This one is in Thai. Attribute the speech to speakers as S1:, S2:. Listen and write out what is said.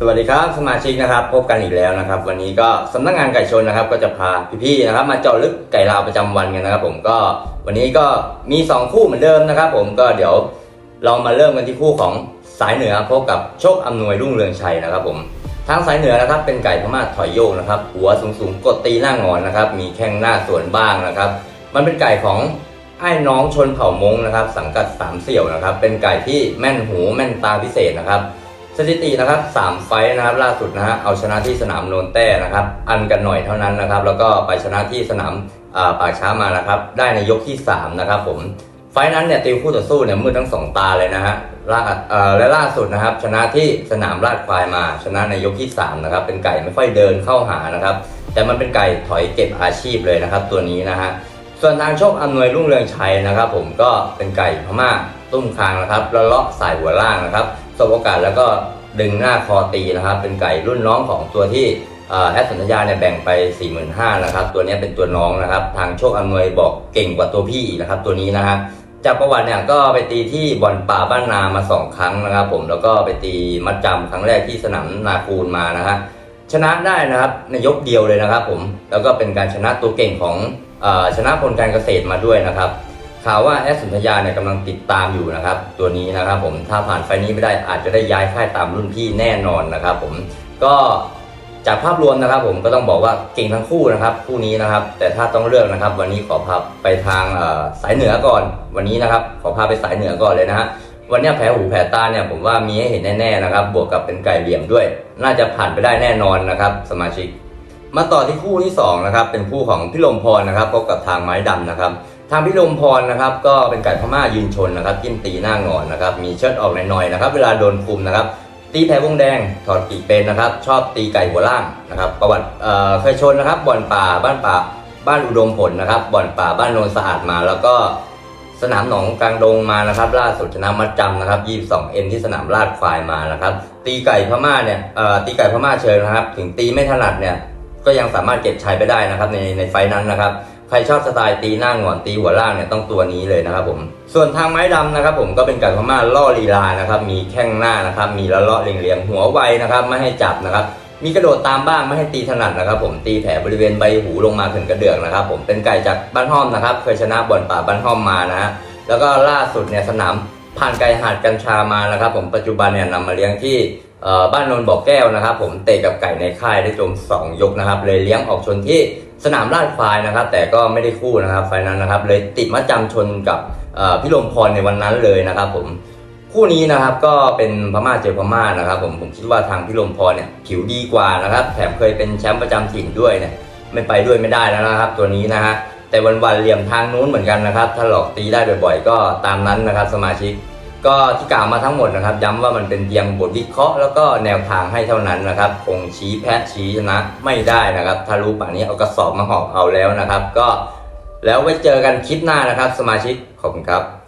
S1: สวัสดีครับสมาชิกนะครับพบกันอีกแล้วนะครับ วันนี้ก็สำนักงานไก่ชนนะครับ ก็จะพาพี่ๆนะครับ มาเจาะลึกไก่ลาวประจำวันกันนะครับ ผมก็วันนี้ก็มี 2 คู่เหมือนเดิมนะครับ ผมก็เดี๋ยวเรามาเริ่มกันที่คู่ของสายเหนือพบกับโชคอำนวยรุ่งเรืองชัยนะครับ ผมทางสายเหนือนะครับ เป็นไก่พม่าถอยโยกนะครับ หัวสูงๆกดตีหน้างอนนะครับ มีแข้งหน้าส่วนบ้างนะครับ มันเป็นไก่ของไอ้น้องชนเผ่ามงนะครับ สังกัดสามเสี่ยวนะครับ เป็นไก่ที่แม่นหูแม่นตาพิเศษนะครับ สถิตินะครับ3ไฟนะครับล่าสุดนะฮะเอาชนะที่สนามโนนแต้นะครับอันกันหน่อยเท่านั้นนะครับแล้วก็ไปชนะที่สนามป่าช้ามานะครับได้ในยกที่ 3 นะครับผมไฟนั้นเนี่ยติวคู่ต่อสู้เนี่ยมืดทั้งสองตาเลยนะฮะล่าเอ่อและล่าสุดนะครับชนะที่สนามลาดควายมา ชนะในยกที่3นะครับเป็นไก่ไม่ค่อยเดินเข้าหานะครับแต่มันเป็นไก่ถอยเก็บอาชีพเลยนะครับตัวนี้นะฮะส่วนทางโชคอำนวยรุ่งเรืองชัยนะครับ ผมก็เป็นไก่พม่าตุ้มคางนะครับแล้วเลาะสายหัวล่างนะครับ สบโอกาสแล้วก็ดึงหน้าคอตีนะครับ เป็นไก่รุ่นน้องของตัวที่แอดสัญญาเนี่ยแบ่งไป 4 5 0 0 0นะครับ ตัวนี้เป็นตัวน้องนะครับ ทางโชคอำนวยบอกเก่งกว่าตัวพี่นะครับ ตัวนี้นะฮะจากประวัติเนี่ยก็ไปตีที่บ่อนป่าบ้านนามา 2 ครั้งนะครับผมแล้วก็ไปตีมัดจำครั้งแรกที่สนามนาคูนมานะฮะชนะได้นะครับในยกเดียวเลยนะครับผมแล้วก็เป็นการชนะตัวเก่งของออชนะพลการเกษตรมาด้วยนะครับ ข่าวว่าแอสสุนทยาเนี่ยกำลังติดตามอยู่นะครับ ตัวนี้นะครับผมถ้าผ่านไฟนี้ไม่ได้อาจจะได้ย้ายค่ายตามรุ่นพี่แน่นอนนะครับผมก็จากภาพรวมนะครับผมก็ต้องบอกว่าเก่งทั้งคู่นะครับคู่นี้นะครับ แต่ถ้าต้องเลือกนะครับ วันนี้ขอพาไปทางสายเหนือก่อน วันนี้นะครับ ขอพาไปสายเหนือก่อนเลยนะฮะวันนี้แผลหูแผลตาเนี่ยผมว่ามีให้เห็นแน่ๆนะครับ บวกกับเป็นไก่เหลี่ยมด้วย น่าจะผ่านไปได้แน่นอนนะครับ สมาชิก มาต่อที่คู่ที่สองนะครับเป็นคู่ของพี่ลมพรนะครับพบกับทางไม้ดำนะครับ ทางพี่ลมพรนะครับก็เป็นไก่พม่ายืนชนนะครับจิ้มตีหน้างอนนะครับมีเชิดออกหน่อยๆนะครับ เวลาโดนคุมนะครับ ตีแผลวงแดงถอดปีกเป็นนะครับ ชอบตีไก่หัวล่างนะครับ ประวัติเคยชนนะครับ บ่อนป่าบ้านป่าบ้านอุดมผลนะครับ บ่อนป่าบ้านโนนสะอาดมา แล้วก็สนามหนองกลางดงมานะครับ ล่าสุดชนะมัดจำนะครับ22เอ็นที่สนามลาดควายมานะครับ ตีไก่พม่าเนี่ยตีไก่พม่าเชิญนะครับ ถึงตีไม่ถนัดเนี่ยก็ยังสามารถเก็บชัยไปได้นะครับในในไฟนั้นนะครับ รชอบสไตล์ตีหน้าหงอนตีหัวล่างเนี่ยต้องตัวนี้เลยนะครับผม ส่วนทางไม้ดำนะครับผมก็เป็นไก่พม่าล่อลีลานะครับมีแข้งหน้านะครับมีละเลาะเลียงๆหัวไวนะครับไม่ให้จับนะครับมีกระโดดตามบ้างไม่ให้ตีถนัดนะครับ ผมตีแผลบริเวณใบหูลงมาถึงกระเดื่องนะครับผมเป็นไก่จากบ้านห้อมนะครับเคยชนะบ่อนป่าบ้านห้อมมานะ แล้วก็ล่าสุดเนี่ยสนามผ่านไก่หาดกัญชามานะครับ ผมปัจจุบันเนี่ยนำมาเลี้ยงที่ บ้านนนท์บ่อแก้วนะครับ ผมเตะกับไก่ในค่ายได้จม 2 ยกนะครับ เลยเลี้ยงออกชนที่สนามลาดควายนะครับ แต่ก็ไม่ได้คู่นะครับไฟนั้นนะครับ เลยติดมาจำชนกับพี่ลมพรในวันนั้นเลยนะครับ ผมคู่นี้นะครับก็เป็นพม่าเจอพม่านะครับ ผมผมคิดว่าทางพี่ลมพรเนี่ยผิวดีกว่านะครับ แถมเคยเป็นแชมป์ประจำถิ่นด้วยเนี่ยไม่ไปด้วยไม่ได้แล้วนะครับ ตัวนี้นะฮะแต่วันวันๆเหลี่ยมทางนู้นเหมือนกันนะครับ ถ้าหลอกตีได้บ่อยๆ ก็ตามนั้นนะครับ สมาชิก ก็ที่กล่าวมาทั้งหมดนะครับ ย้ำว่ามันเป็นเพียงบทวิเคราะห์แล้วก็แนวทางให้เท่านั้นนะครับ คงชี้แพ้ชี้ชนะไม่ได้นะครับ ถ้ารู้ป่านนี้เอากระสอบมาหอบเอาแล้วนะครับ ก็แล้วไว้เจอกันคลิปหน้านะครับ สมาชิกขอบคุณครับ